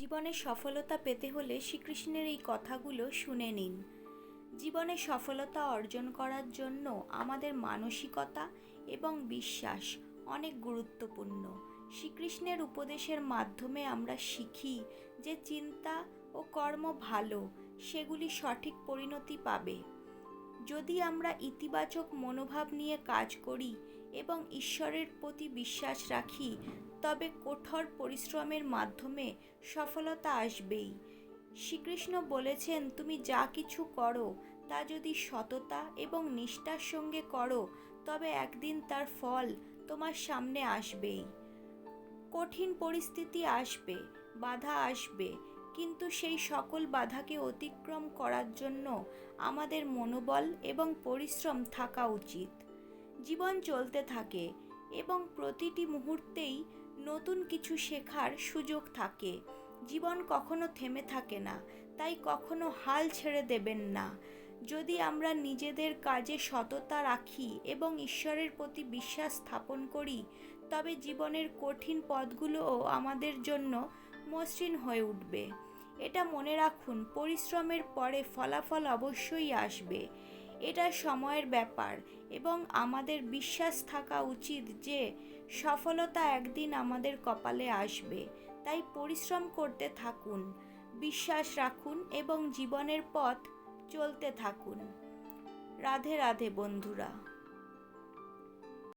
জীবনে সফলতা পেতে হলে শ্রীকৃষ্ণের এই কথাগুলো শুনে নিন। জীবনে সফলতা অর্জন করার জন্য আমাদের মানসিকতা এবং বিশ্বাস অনেক গুরুত্বপূর্ণ। শ্রীকৃষ্ণের উপদেশের মাধ্যমে আমরা শিখি যে চিন্তা ও কর্ম ভালো, সেগুলি সঠিক পরিণতি পাবে। যদি আমরা ইতিবাচক মনোভাব নিয়ে কাজ করি এবং ঈশ্বরের প্রতি বিশ্বাস রাখি, তবে কঠোর পরিশ্রমের মাধ্যমে সফলতা আসবেই। শ্রীকৃষ্ণ বলেছেন, তুমি যা কিছু করো, তা যদি সততা এবং নিষ্ঠার সঙ্গে করো, তবে একদিন তার ফল তোমার সামনে আসবেই। কঠিন পরিস্থিতি আসবে, বাধা আসবে, কিন্তু সেই সকল বাধাকে অতিক্রম করার জন্য আমাদের মনোবল এবং পরিশ্রম থাকা উচিত। জীবন চলতে থাকে এবং প্রতিটি মুহূর্তেই নতুন কিছু শেখার সুযোগ থাকে। জীবন কখনো থেমে থাকে না, তাই কখনো হাল ছেড়ে দেবেন না। যদি আমরা নিজেদের কাজে সততা রাখি এবং ঈশ্বরের প্রতি বিশ্বাস স্থাপন করি, তবে জীবনের কঠিন পথগুলোও আমাদের জন্য মসৃণ হয়ে উঠবে। এটা মনে রাখুন, পরিশ্রমের পরে ফলাফল অবশ্যই আসবে। এটা সময়ের ব্যাপার এবং আমাদের বিশ্বাস থাকা উচিত যে সফলতা একদিন আমাদের কপালে আসবে। তাই পরিশ্রম করতে থাকুন, বিশ্বাস রাখুন এবং জীবনের পথ চলতে থাকুন। রাধে রাধে বন্ধুরা।